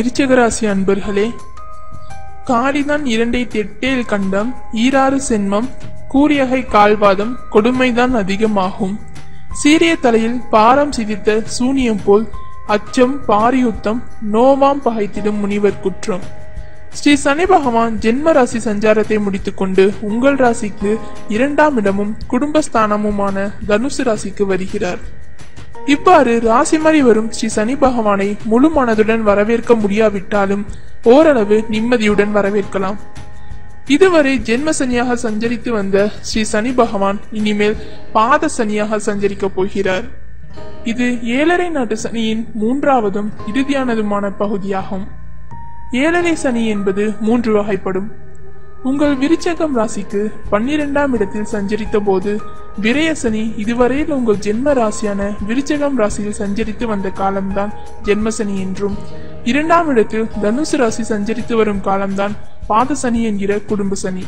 விருச்சகராசி அன்பர்களே காளிதான் இரண்டை தெட்டேல் கண்டம் ஈராறு சென்மம் கூரியகை கால்வாதம் கொடுமைதான் அதிகமாகும். சீரிய தலையில் பாரம் சிதித்த சூனியம் போல் அச்சம் பாரியுத்தம் நோவாம் பகைத்திடும் முனிவர் குற்றம். ஸ்ரீ சனி பகவான் ஜென்ம ராசி சஞ்சாரத்தை முடித்துக்கொண்டு உங்கள் ராசிக்கு இரண்டாம் இடமும் குடும்பஸ்தானமுமான தனுசு ராசிக்கு வருகிறார். இவ்வாறு ராசி மாறி வரும் ஸ்ரீ சனி பகவானை முழு மனதுடன் வரவேற்க முடியாவிட்டாலும் ஓரளவு நிம்மதியுடன் வரவேற்கலாம். இதுவரை ஜென்ம சனியாக சஞ்சரித்து வந்த ஸ்ரீ சனி பகவான் இனிமேல் பாத சனியாக சஞ்சரிக்கப் போகிறார். இது ஏழரை நாட்டு சனியின் மூன்றாவதும் இறுதியானதுமான பகுதியாகும். ஏழரை சனி என்பது மூன்று வகைப்படும். உங்கள் விருச்சகம் ராசிக்கு பன்னிரெண்டாம் இடத்தில் சஞ்சரித்த போது விரயசனி இதுவரையில் உங்கள் ஜென்ம ராசியான விருச்சகம் ராசியில் சஞ்சரித்து வந்த காலம்தான் ஜென்ம சனி என்றும் இரண்டாம் இடத்தில் தனுசு ராசி சஞ்சரித்து வரும் காலம்தான் பாதசனி என்கிற குடும்ப சனி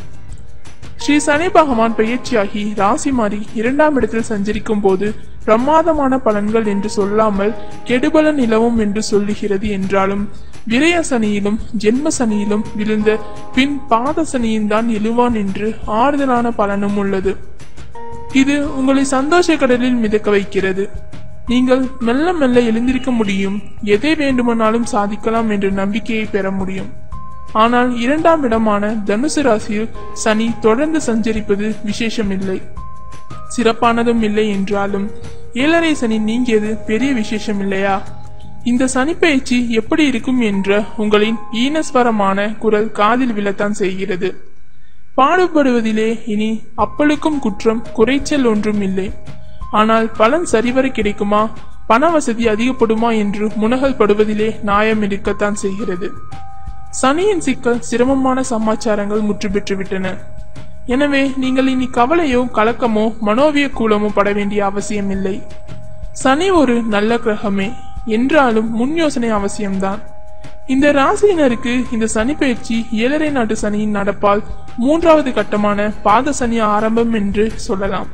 ஸ்ரீ சனி பகவான் பயிற்சியாகி ராசி மாறி இரண்டாம் இடத்தில் சஞ்சரிக்கும் போது பிரமாதமான பலன்கள் என்று சொல்லாமல் கெடுபல நிலவும் என்று சொல்லுகிறது என்றாலும் விரய சனியிலும் ஜென்ம சனியிலும் விழுந்த பின் பாத சனியின் தான் எழுவான் என்று ஆறுதலான பலனும் உள்ளது. இது உங்களை சந்தோஷ கடலில் மிதக்க வைக்கிறது. நீங்கள் மெல்ல மெல்ல எழுந்திருக்க முடியும். எதை வேண்டுமானாலும் சாதிக்கலாம் என்ற நம்பிக்கையை பெற முடியும். ஆனால் இரண்டாம் இடமான தனுசு ராசியில் சனி தொடர்ந்து சஞ்சரிப்பது விசேஷமில்லை. சிறப்பானதும் இல்லை என்றாலும் ஏழரை சனி நீங்கியது பெரிய விசேஷம் இல்லையா? இந்த சனிப்பயிற்சி எப்படி இருக்கும் என்ற உங்களின் ஈனஸ்வரமான குரல் காதில் விழத்தான் செய்கிறது. பாடுபடுவதிலே இனி அப்பளுக்கும் குற்றம் குறைச்சல் ஒன்றும் இல்லை. ஆனால் பலன் சரிவர கிடைக்குமா? பண வசதி அதிகப்படுமா என்று முனகல் படுவதிலே நியாயம் இருக்கத்தான் செய்கிறது. சனியின் சிக்கல் சிரமமான சமாச்சாரங்கள் முற்று எனவே நீங்கள் இனி கவலையோ கலக்கமோ மனோவிய கூலமோ பட வேண்டிய அவசியம் இல்லை சனி ஒரு நல்ல கிரகமே. என்றாலும் முன் யோசனை அவசியம்தான். இந்த ராசியினருக்கு இந்த சனி பயிற்சி ஏழரை நாட்டு சனியின் நடப்பால் மூன்றாவது கட்டமான பாத சனி ஆரம்பம் என்று சொல்லலாம்.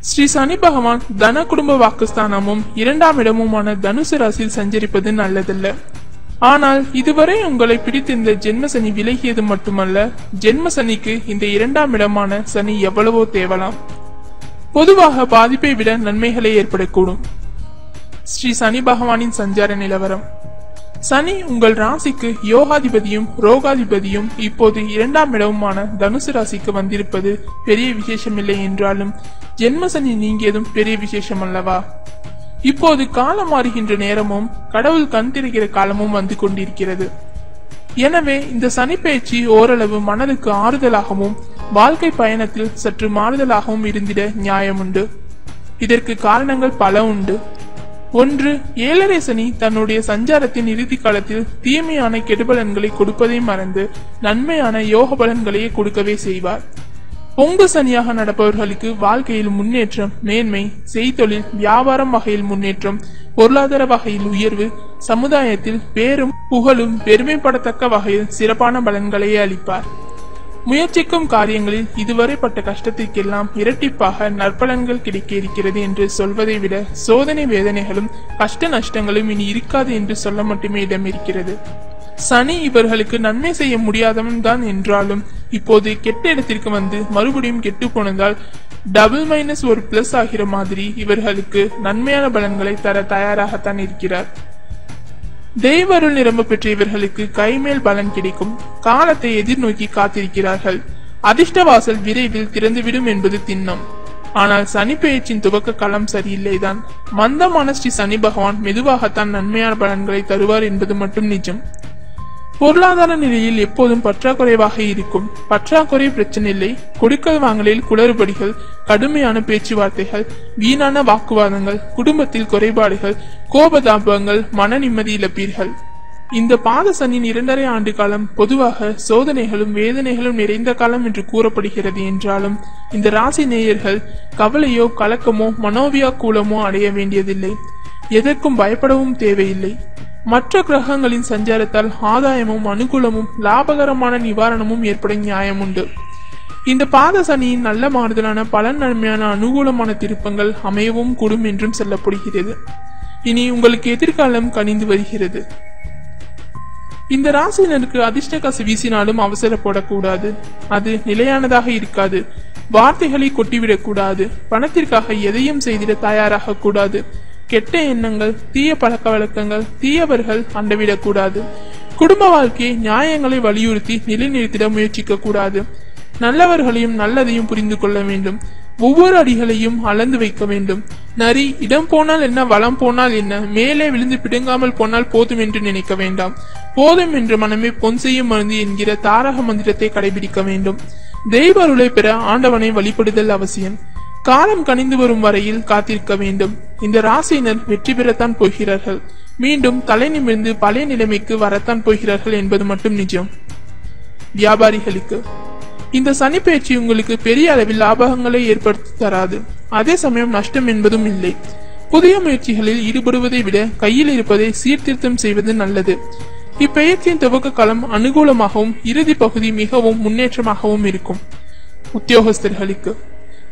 ஸ்ரீ சனி பகவான் தன குடும்ப வாக்குஸ்தானமும் இரண்டாம் இடமுமான தனுசு ராசியில் சஞ்சரிப்பது நல்லதல்ல. ஆனால் இதுவரை உங்களை பிடித்திருந்த ஜென்ம சனி விலகியது மட்டுமல்ல ஜென்ம சனிக்கு இந்த இரண்டாம் இடமான சனி எவ்வளவோ தேவலாம். பொதுவாக பாதிப்பை விட நன்மைகளே ஏற்படக்கூடும். ஸ்ரீ சனி பகவானின் சஞ்சார நிலவரம். சனி உங்கள் ராசிக்கு யோகாதிபதியும் ரோகாதிபதியும் இப்போது இரண்டாம் இடமுமான தனுசு ராசிக்கு வந்திருப்பது பெரிய விசேஷமில்லை என்றாலும் ஜென்ம சனி நீங்கியதும் பெரிய விசேஷம் அல்லவா இப்போது காலம் மாறுகின்ற நேரமும் கடவுள் கண் திறக்கிற காலமும் வந்து கொண்டிருக்கிறது. எனவே இந்த சனிப்பெயர்ச்சி ஓரளவு மனதுக்கு ஆறுதலாகவும் வாழ்க்கை பயணத்தில் சற்று மாறுதலாகவும் இருந்திட நியாயமுண்டு. இதற்கு காரணங்கள் பல உண்டு. ஒன்று ஏழரை சனி தன்னுடைய சஞ்சாரத்தின் இறுதி காலத்தில் தீமையான கெடுபலன்களை கொடுப்பதை மறந்து நன்மையான யோக பலன்களையே கொடுக்கவே செய்வார். பொங்கு சனியாக நடப்பவர்களுக்கு வாழ்க்கையில் முன்னேற்றம் மேன்மை செய்தொழில் வியாபாரம் வகையில் முன்னேற்றம் பொருளாதார வகையில் உயர்வு சமுதாயத்தில் பேரும் புகழும் பெருமைப்படத்தக்க வகையில் சிறப்பான பலன்களை அளிப்பார். முயற்சிக்கும் காரியங்களில் இதுவரை பட்ட கஷ்டத்திற்கெல்லாம் இரட்டிப்பாக நற்பலன்கள் கிடைக்க இருக்கிறது என்று சொல்வதை விட சோதனை வேதனைகளும் கஷ்ட நஷ்டங்களும் இனி இருக்காது என்று சொல்ல மட்டுமே இடம் இருக்கிறது சனி இவர்களுக்கு நன்மை செய்ய முடியாதவன் தான் என்றாலும் இப்போது கெட்ட இடத்திற்கு வந்து மறுபடியும் கெட்டு போனதால் டபுள் மைனஸ் ஒரு பிளஸ் ஆகிற மாதிரி இவர்களுக்கு நன்மையான பலன்களை தர தயாராகத்தான் இருக்கிறார். தெய்வருள் நிரம்ப பெற்ற இவர்களுக்கு கைமேல் பலன் கிடைக்கும். காலத்தை எதிர்நோக்கி காத்திருக்கிறார்கள். அதிர்ஷ்டவாசல் விரைவில் திறந்துவிடும் என்பது திண்ணம். ஆனால் சனி பெயர்ச்சியின் துவக்க காலம் சரியில்லைதான். மந்தமான ஸ்ரீ சனி பகவான் மெதுவாகத்தான் நன்மையான பலன்களை தருவார் என்பது மட்டும் நிஜம். பொருளாதார நிலையில் எப்போதும் பற்றாக்குறைவாக இருக்கும். பற்றாக்குறை பிரச்சனை இல்லை. கொடுக்கல் வாங்கலில் குளறுபடிகள் கடுமையான பேச்சுவார்த்தைகள் வீணான வாக்குவாதங்கள் குடும்பத்தில் குறைபாடுகள் கோபதாபங்கள் மன நிம்மதி இழப்பீர்கள். இந்த பாத சனியின் இரண்டரை ஆண்டு காலம் பொதுவாக சோதனைகளும் வேதனைகளும் நிறைந்த காலம் என்று கூறப்படுகிறது என்றாலும் இந்த ராசி நேயர்கள் கவலையோ கலக்கமோ மனோவியாக்கூலமோ அடைய வேண்டியதில்லை. எதற்கும் பயப்படவும் தேவையில்லை. மற்ற கிரகங்களின் சஞ்சாரத்தால் ஆதாயமும் அனுகூலமும் லாபகரமான நிவாரணமும் ஏற்பட நியாயம் உண்டு. இந்த பாத சனியின் நல்ல மாறுதலான பல நன்மையான அனுகூலமான திருப்பங்கள் அமையவும் கூடும் என்றும் சொல்லப்படுகிறது. இனி உங்களுக்கு எதிர்காலம் கனிந்து வருகிறது. இந்த ராசியினருக்கு அதிர்ஷ்ட கசு வீசினாலும் அவசரப்படக்கூடாது. அது நிலையானதாக இருக்காது. வார்த்தைகளை கொட்டிவிடக்கூடாது. பணத்திற்காக எதையும் செய்திட தயாராக கூடாது கெட்ட எண்ணங்கள் தீய பழக்க வழக்கங்கள் தீயவர்கள் அண்டவிடக்கூடாது. குடும்ப வாழ்க்கையை நியாயங்களை வலியுறுத்தி நிலைநிறுத்திட முயற்சிக்க கூடாது நல்லவர்களையும் நல்லதையும் புரிந்து கொள்ள வேண்டும். ஒவ்வொரு அடிகளையும் அளந்து வைக்க வேண்டும். நரி இடம் போனால் என்ன வளம் போனால் என்ன மேலே விழுந்து பிடுங்காமல் போனால் போதும் என்று நினைக்க வேண்டாம். போதும் என்ற மனமே பொன் செய்யும் மருந்து என்கிற தாரக மந்திரத்தை கடைபிடிக்க வேண்டும். தெய்வ அருளை பெற ஆண்டவனை வழிபடுதல் அவசியம். காலம் கனிந்து வரும் வரையில் காத்திருக்க வேண்டும். இந்த ராசியினர் வெற்றி பெறத்தான் போகிறார்கள். மீண்டும் தலை நிமிர்ந்து பழைய நிலைமைக்கு வரத்தான் போகிறார்கள் என்பது மட்டும் நிஜம். வியாபாரிகளுக்கு இந்த சனிப்பயிற்சி உங்களுக்கு பெரிய அளவில் லாபகங்களை ஏற்படுத்தி தராது. அதே சமயம் நஷ்டம் என்பதும் இல்லை. புதிய முயற்சிகளில் ஈடுபடுவதை விட கையில் இருப்பதை சீர்திருத்தம் செய்வது நல்லது. இப்பெயர்ச்சியின் துவக்க காலம் அனுகூலமாகவும் இறுதி பகுதி மிகவும் முன்னேற்றமாகவும் இருக்கும். உத்தியோகஸ்தர்களுக்கு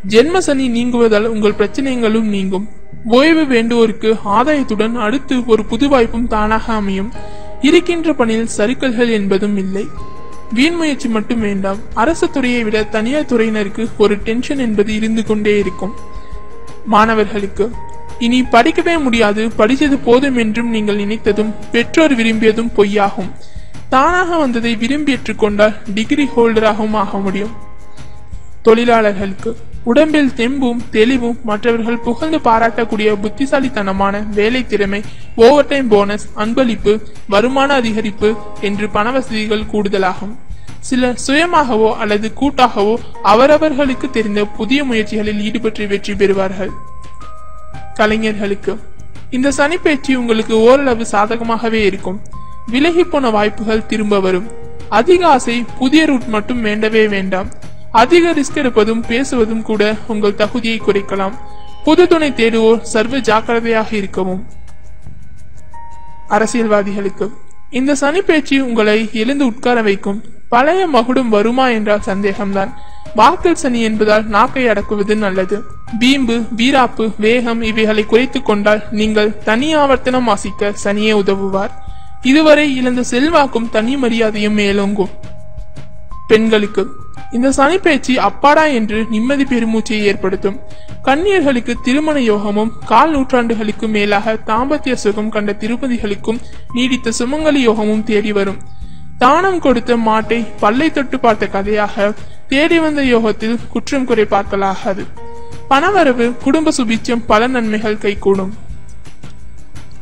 ஜென்ம சனி நீங்குவதால் உங்கள் பிரச்சனைகளும் நீங்கும். ஓய்வு வேண்டுவோருக்கு ஆதாயத்துடன் அடுத்து ஒரு புது வாய்ப்பும் தானாக அமையும். இருக்கின்ற பணியில் சறுக்கல்கள் என்பதும் இல்லை. வீண் முயற்சி மட்டும் வேண்டாம். அரசு துறையை விட தனியார் துறையினருக்கு ஒரு டென்ஷன் என்பது இருந்து கொண்டே இருக்கும். மாணவர்களுக்கு இனி படிக்கவே முடியாது. படித்தது போதும் என்றும் நீங்கள் நினைத்ததும் பெற்றோர் விரும்பியதும் பொய்யாகும். தானாக வந்ததை விரும்பி ஏற்றுக்கொண்டால் டிகிரி ஹோல்டராகவும் ஆக முடியும். தொழிலாளர்களுக்கு உடம்பில் தெம்பும் தெளிவும் மற்றவர்கள் புகழ்ந்து பாராட்டக்கூடிய புத்திசாலித்தனமான வேலை திறமை ஓவர் டைம் போனஸ் அன்பளிப்பு வருமான அதிகரிப்பு என்று பண வசதிகள் கூடுதலாகும். சிலர் சுயமாகவோ அல்லது கூட்டாகவோ அவரவர்களுக்கு தெரிந்த புதிய முயற்சிகளில் ஈடுபட்டு வெற்றி பெறுவார்கள். கலைஞர்களுக்கு இந்த சனிப்பயிற்சி உங்களுக்கு ஓரளவு சாதகமாகவே இருக்கும். விலகி போன வாய்ப்புகள் திரும்ப வரும். அதிக ஆசை புதிய ரூட் மட்டும் வேண்டவே வேண்டாம். அதிக ரிஸ்க் எடுப்பதும் பேசுவதும் கூட உங்கள் தகுதியை குறைக்கலாம். புது துணை தேடுவோர் சர்வ ஜாக்கிரதையாக இருக்கவும். அரசியல்வாதிகளுக்கு இந்த சனி பேச்சு உங்களை எழுந்து உட்கார வைக்கும். பழைய மகுடம் வருமா என்றால் சந்தேகம்தான். வாக்கல் சனி என்பதால் நாக்கை அடக்குவது நல்லது. பீம்பு வீராப்பு வேகம் இவைகளை குறைத்துக் கொண்டால் நீங்கள் தனி ஆவர்த்தனம் வாசிக்க சனியே உதவுவார். இதுவரை இழந்த செல்வாக்கும் தனி மரியாதையும் மேலோங்கும். பெண்களுக்கு இந்த சனிப்பயிற்சி அப்பாடா என்று நிம்மதி பெருமூச்சையை ஏற்படுத்தும். கன்னியர்களுக்கு திருமண யோகமும் கால் நூற்றாண்டுகளுக்கு மேலாக தாம்பத்திய சுகம் கண்ட திருப்பதிகளுக்கும் நீடித்த சுமங்கலி யோகமும் தேடி வரும். தானம் கொடுத்த மாட்டை பல்லை தொட்டு பார்த்த கதையாக தேடி வந்த யோகத்தில் குற்றம் குறை பார்க்கலாகாது. பணவரவு குடும்ப சுபிச்சம் பல நன்மைகள் கைகூடும்.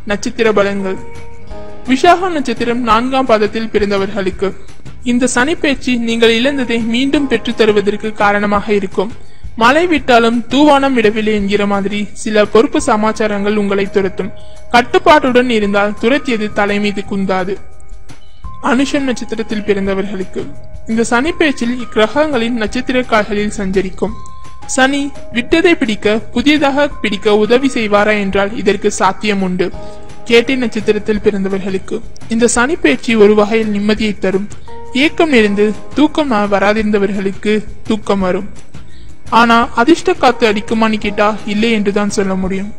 நட்சத்திர பலன்கள். விஷாக நட்சத்திரம் நான்காம் பாதத்தில் பிறந்தவர்களுக்கு இந்த சனிப்பேச்சு நீங்கள் இழந்ததை மீண்டும் பெற்றுத் தருவதற்கு காரணமாக இருக்கும். மழை விட்டாலும் தூவானம் விடவில்லை என்கிற மாதிரி சில பொறுப்பு சமாச்சாரங்கள் உங்களை துரத்தும். கட்டுப்பாட்டுடன் இருந்தால் துரத்தியது தலை மீது குந்தாது. அனுஷன் நட்சத்திரத்தில் பிறந்தவர்களுக்கு இந்த சனி பேச்சில் இக்கிரகங்களின் நட்சத்திர கால்களில் சஞ்சரிக்கும். சனி விட்டதை பிடிக்க புதியதாக பிடிக்க உதவி செய்வாரா என்றால் இதற்கு சாத்தியம் உண்டு. கேட்டை நட்சத்திரத்தில் பிறந்தவர்களுக்கு இந்த சனி பேச்சு ஒரு வகையில் நிம்மதியை தரும். ஏக்கம் இருந்து தூக்கம் வராதிருந்தவர்களுக்கு தூக்கம் வரும். ஆனா அதிர்ஷ்ட காத்து அடிக்குமான்னு கேட்டா இல்லை என்றுதான் சொல்ல முடியும்.